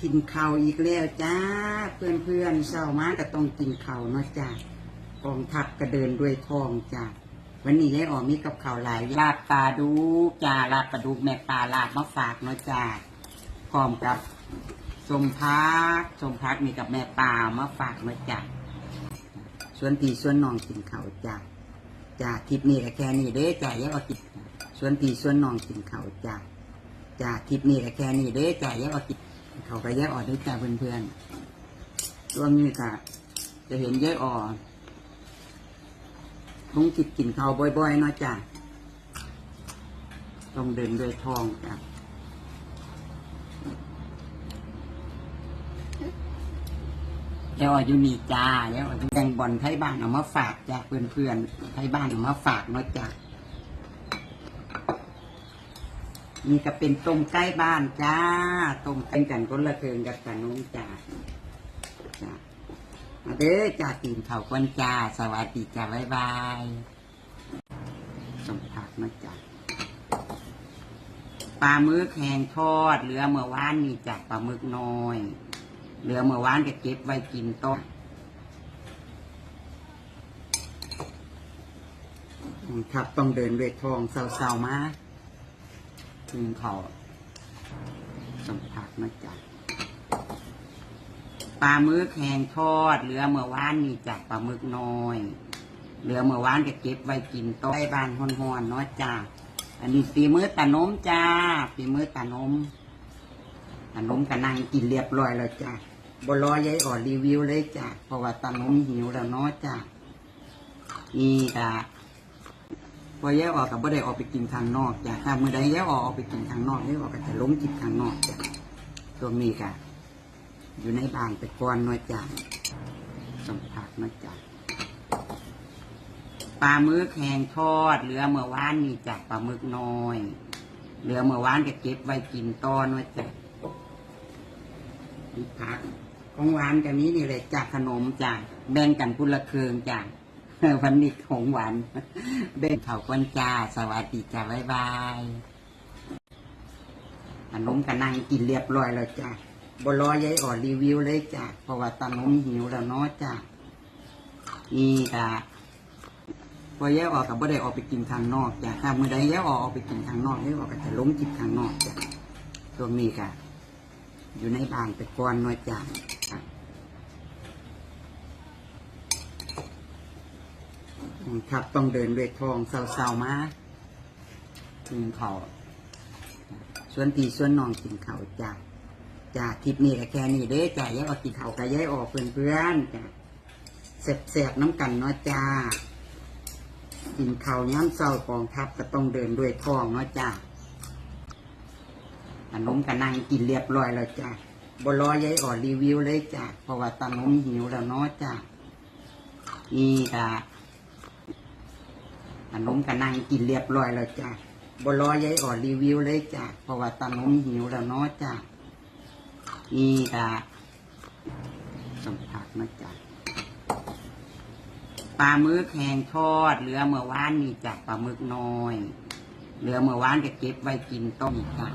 กินข้าวอีกแล้วจ้า เพื่อนเพื่อนๆเช้ามาก็ต้องกินข้าวเนาะจ้ากองทัพก็เดินด้วยท้องจ้าวันนี้ยายอ๋อมีกับข้าวหลายลาบปลาดูจ้าลาบปลาดุกแม่ปลาลาบมาฝากเนาะจ้าพร้อมกับสมพักสมพักมีกับแม่ปลามาฝากเนาะจ้าส่วนพี่ส่วนน้องกินข้าวจ้าจ้าคลิปนี้ก็แค่นี้เด้จ้ายายอ๋อกินส่วนพี่ส่วนน้องกินข้าวจ้าจ้าคลิปนี้ก็แค่นี้เด้จ้าแยกออกกิน เขาก็แยกออกด้จ้าเพื่อนๆช่วงนี้ค่ะ จะเห็นแยกออกลุงจิตกินเขาบ่อยๆเนาะจ้าต้องเดินด้วยทองจ้าแยกออกอยู่นี่จ้าแยกอออยู่แดงบอลไทยบ้านเอามาฝากจ้าเพื่อนๆไทยบ้านเอามาฝากเนาะจ้า นี่ก็เป็นต้มใกล้บ้านจ้าต้มเป็นกันคนละเทิงกับขนมจ้าจ้ามาเด้อจ้าตีนเขาคนจ้า สวัสดีจ้าบ๊ายบายสมผักนะจ้าปลาหมึกแห้งทอดเหลือเมื่อวานนี่จ้าปลาหมึกน้อยเหลือเมื่อวานก็เก็บไว้กินต้มครับต้องเดินเวททองเศร้าๆมา ถึงเขาสัมผัสนะจ๊ะปลาหมึกแห้งทอดเหลือเมื่อวานนี่จากปลาหมึกน้อยเหลือเมื่อวานก็เก็บไว้กินต้ใบ้านฮ้อนๆเนาะจ้าอันนี้ปีมือตานมจ้าปีมือตานมตานมก็นั่งกินเรียบร้อยแล้วจ้าบรอยายอ่อนรีวิวเลยจ้าเพราะว่าตานมหิวแล้วเนาะจ้านี่ค่ะ พอแยกออกกับบ่ได้ออกไปกินข้างนอกจ้ะถ้ามือใดแยกออกออกไปกินข้างนอกแยกออกก็จะล้มกินข้างนอกจ้ะตัวนี้ค่ะอยู่ในบ้านแต่ก่อนน้อยจ้ะสัมผัสน้อยจ้ะปลาหมึกแห้งทอดเหลือเมื่อวานนี่จ้ะปลาหมึกน้อยเหลือเมื่อวานก็เก็บไว้กินต้อนน้อยจ้ะผักของหวานกับนี้นี่เลยจากขนมจ้ะแบ่งกันพุละเคืองจ้ะ วันนี้ของหวานเบนเขาควันจ้า สวัสดีจ้าบ๊ายบายขนมก็นั่งกินเรียบร้อยแล้วจ้าบรอยายอ่อนรีวิวเลยจ้าเพราะว่าตาน้มหิวแล้วเนาะจ้านี่ค่ะพอยายออกกับบ่ได้ออกไปกินข้างนอกจ้าถ้ามือใดยายออกออกไปกินข้างนอกยายออกก็จะล้มกินข้างนอกจ้าช่วงนี้ค่ะ อยู่ในบ้านแต่ก่อนน้อยจ้าค่ะ ครับต้องเดินด้วยทองเศร้าๆมาถึงเขาส่วนพี่ส่วนนองกินเขาจ้าจ้าคลิปนี้ก็แค่นี้เด้จ้าแยออกกินเขาวกับแยออกเพื่อนๆจ้าแสบๆน้ำกันเนาะจ้ากินเขาย้ำเศร้ากองทัพก็ต้องเดินด้วยทองเนาะจ้าขนมก็นั่งกินเรียบร้อยแล้วจ้าบรอยายอ่อนรีวิวเลยจ้าเพราะว่าตาน้มหิวแล้วเนาะจ้านี่ค่ะ นมก็นั่งกินเรียบร้อยแล้วจ้าบรอยายอ่อนรีวิวเลยจ้าเพราะว่าตาน้มหิวแล้วเนาะจ้านี่ค่ะสัมผัสนะจ้าปลาหมึกแห้งทอดเหลือเมื่อวานนี่จ้าปลาหมึกน้อยเหลือเมื่อวานก็เก็บไว้กินต้มจ้า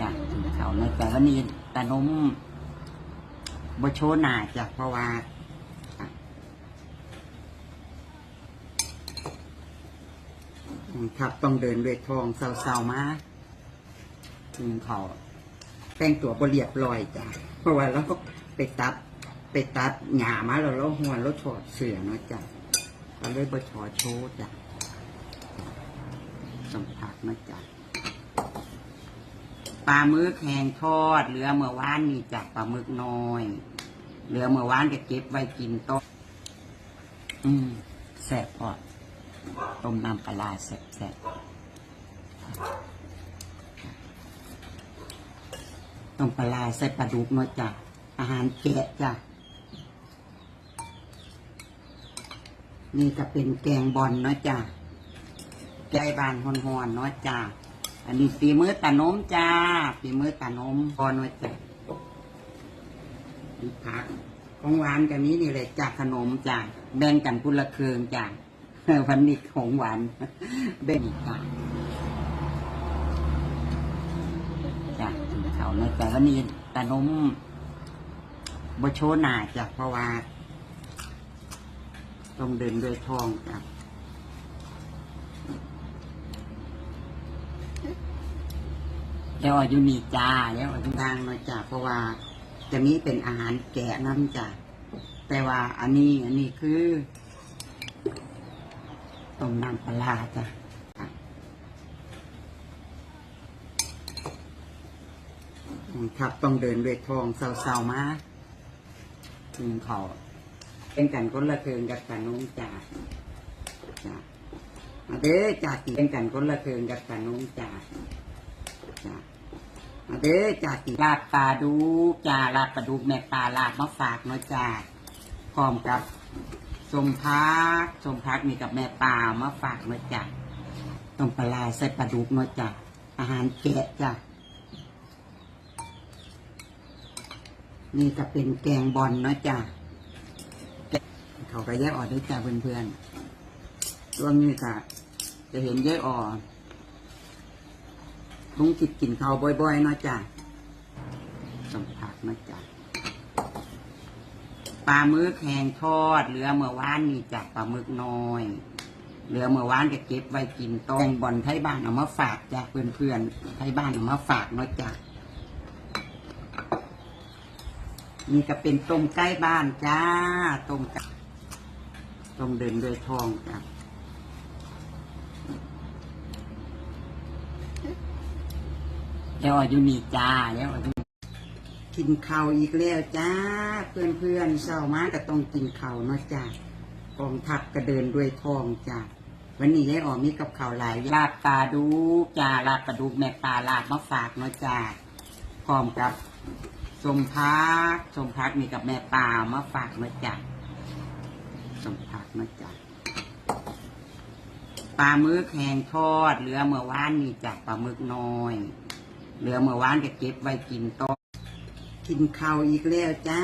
จ้ากินเขาวนะแต่วันนี้ตานมบโชนาจ้ะเพราะว่า ครับต้องเดินด้วยทองเศร้าๆมาถึงเขาแต่งตัวบเรียบร้อยจ้ะเพราะว่าเราไปตัดไปตัดหญ้ามาแล้วเราหัวเราถอดเสือเนาะจ้ะก็เลยบชอโชว์จ้ะสัมผัสนะจ้ะปลาหมึกแห้งทอดเหลือเมื่อวานนี่จ้ะปลาหมึกน้อย เหลือเมื่อวานก็เก็บไว้กินต้มอืมแซ่บพอ ต้มน้ำปลาร้าแซ่บๆต้มปลาใส่ปลาดุกเนาะจ้ะอาหารแกะจ้ะนี่ก็เป็นแกงบอลเนาะจ้ะแกงบานฮอนๆเนาะจ้ะอันนี้ฝีมือตาโน้มจ้าฝีมือตาโน้มพอเนาะจ้ะผักของหวานกับนี้นี่เลยจากขนมจ้ะแบ่งกันพุละเคืองจ้ะ วันนี้ของหวานเบ่งค่ะเขาเนาะแต่วันนี้ตานมบโชหนาจ้ะเพราะว่าต้องเดินด้วยท้องจ้ะแล้วอายุนี่จ้าแล้วอายุทางเนาะจ้ะเพราะว่าจะมีเป็นอาหารแกะน้ำจ้ะแต่ว่าอันนี้อันนี้คือ ต้มน้ำปลาจ้ะครับต้องเดินด้วยทองเศร้าๆมาถึงเขาเป็นกันคนละเคืองกับกันนุ่งจ่าจ้ามาเด้อจ่าตีเป็นกันคนละเคืองกับกันนุ่งจ่าจ้ามาเด้อจ่าตีลาบปลาดูจ่าลาบปลาดุกแม่ปลาลาบมาฝากเนาะจ่าพร้อมกับ สมพักสมพักมีกับแม่ปลามาฝากเนาะจ่าต้มปลาใส่ปลาดุกเนาะจ่าอาหารแกะจ้านี่ก็เป็นแกงบอลเนาะจ้ะเขาก็แยกออกได้จ้ะเพื่อนๆช่วงนี้ก็จะเห็นแยกออกลุงกิดกินเขาบ่อยๆเนาะจ้ะสมผัสเนาะจ้ะ ปลาหมึกแห้งทอด เหลือเมื่อวานนี่จ้ะปลาหมึกน้อย เหลือเมื่อวานก็เก็บไว้กินต้มบอลไทยบ้านเอามาฝากจ้ะเพื่อนๆไทยบ้านเอามาฝากเนาะจ้ะนี่ก็เป็นต้มใกล้บ้านจ้าต้มไก่ต้มเดินด้วยทองจ้าแล้วอายุนี่จ้าแล้วอายุ กินข้าวอีกแล้วจ้า เพื่อนเพื่อนๆเศร้ามาก็ต้องกินข้าวเนาะจ้ากองทัพก็เดินด้วยทองจ้าวันนี้ยายออมีกับข้าวหลายลาบปลาดูจ้าลาบปลาดุกแม่ปลาลาบมาฝากเนาะจ้าพร้อมกับสมพักสมพักมีกับแม่ปลามาฝากมาจาสมพักมาจาปลาหมึกแห้งทอดเหลือเมื่อวานนี่จากปลาหมึกน้อย เหลือเมื่อวานก็เก็บไว้กินต้ม กินข้าวอีกแล้วจ้า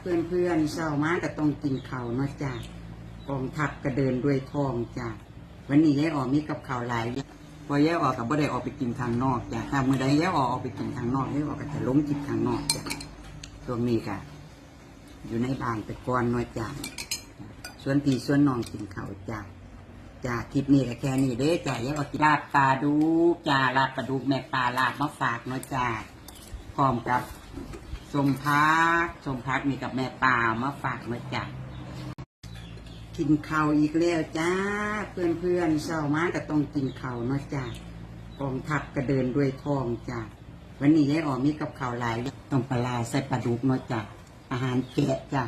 เพื่อนเพื่อนๆเศร้ามาก็ต้องกินข้าวเนาะจ้ากองทัพก็เดินด้วยทองจ้าวันนี้ยายอ๋อมีกับข้าวหลายอย่าพอยายออกกับบ่ได้ออกไปกินทางนอกจ้ะถ้ามื่อใดยายออกออกไปกินทางนอกยายออกก็จะล้มกินทางนอกจ้ะช่วงนี้ก็อยู่ในบ้านแต่ก่อนน้อยจ้ะส่วนพี่ส่วนนองกินข้าวจ้ะจ้ะคลิปนี้ก็แค่นี้เด้จ้ะยายออกกินลาบปลาดูจ้าลาบปลาดุกแม่ปลาลาบมาฝากน้อยจ้ะพร้อมกับ สมพักสมพักมีกับแม่ปลามาฝากน้อยจ้ะกินข้าวอีกแล้วจ้า เพื่อนเพื่อนเศร้ามาก็ต้องกินข้าวเนาะจ้ากองทัพก็เดินด้วยทองจ้าวันนี้ยายออมีกับข้าวหลายอย่างต้มปลาใส่ปลาดุกเนาะจ้าอาหารแกะจ้า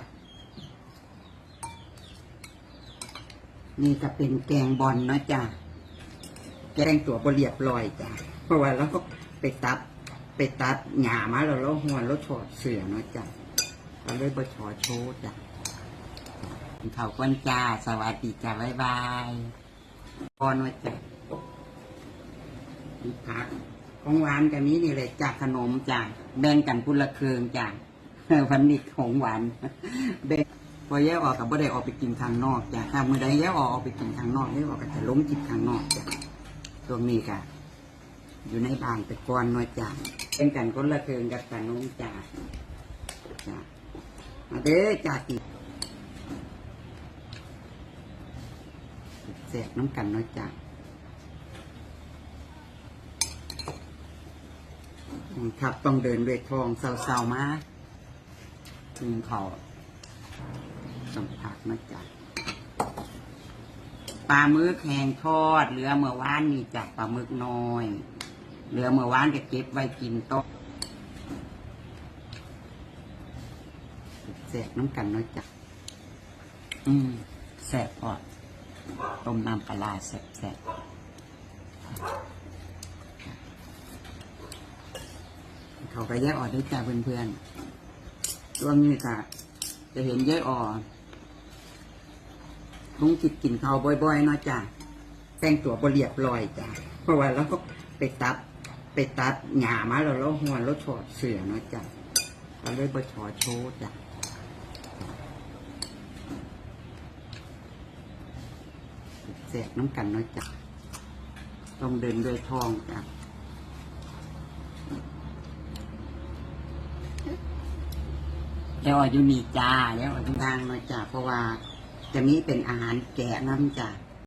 นี่ก็เป็นแกงบอลเนาะจ้าแกงตัวบเรียบร้อยจ้าเพราะว่าเราไปตัด ไปตัดหญ้ามาแล้วเราหัวเราถอดเสือเนาะจ้าเราเลยบชอโชว์จ้าเขาก้นจ้า สวัสดีจ้าบ๊ายบายพอนว่าจ้ะมีผักของหวานกันนี้นี่เลยจากขนมจ้าแบ่งกันพุละเคืองจ้าวันนี้ของหวานแบ่งพอแยกออกกับบ่ได้ออกไปกินทางนอกจ้ะถ้ามื่อใดแยกออกออกไปกินทางนอกแยกออกก็จะล้มกินทางนอกจ้ะช่วนี้ก็อยู่ในบ้านแต่ก่อนน้อยจ้า เป็นกันคนละเคืองกับขนมจ้าจ้ามาเด้อจ้าติแสกน้ำกันน้อยจ้ะอืมครับต้องเดินด้วยทองเศร้าๆมาถึงเขาสัมผัสนะจ๊ะปลาหมึกแห้งทอดเหลือเมื่อวานนี่จากปลาหมึกน้อย เหลือเมื่อวานก็เก็บไว้กินโต๊ะแสกน้ำกันน้อยจ้ะอืมแสบพอดต้มน้ำปลาร้าแซ่บเขาก็แยกออกได้จ้าเพื่อนๆช่วงนี้ก็จะเห็นแยกออกลุงกิดกินเขาบ่อยๆเนาะจ้าแต่งตัวบเรียบร้อยจ้าเพราะว่าเราไปตัด ไปตัดหยามาแล้วเราหัวเราถอดเสือเนาะจ้ะเราเลยไปถอดโชว์จ้ะแจกน้ำกันน้อยจ้ะต้องเดินด้วยทองจ้ะแล้วอยู่นี่จ้าแล้วอยู่ทางน้อยจ้ะเพราะว่าจะนี้เป็นอาหารแกะน้ำจ้ะ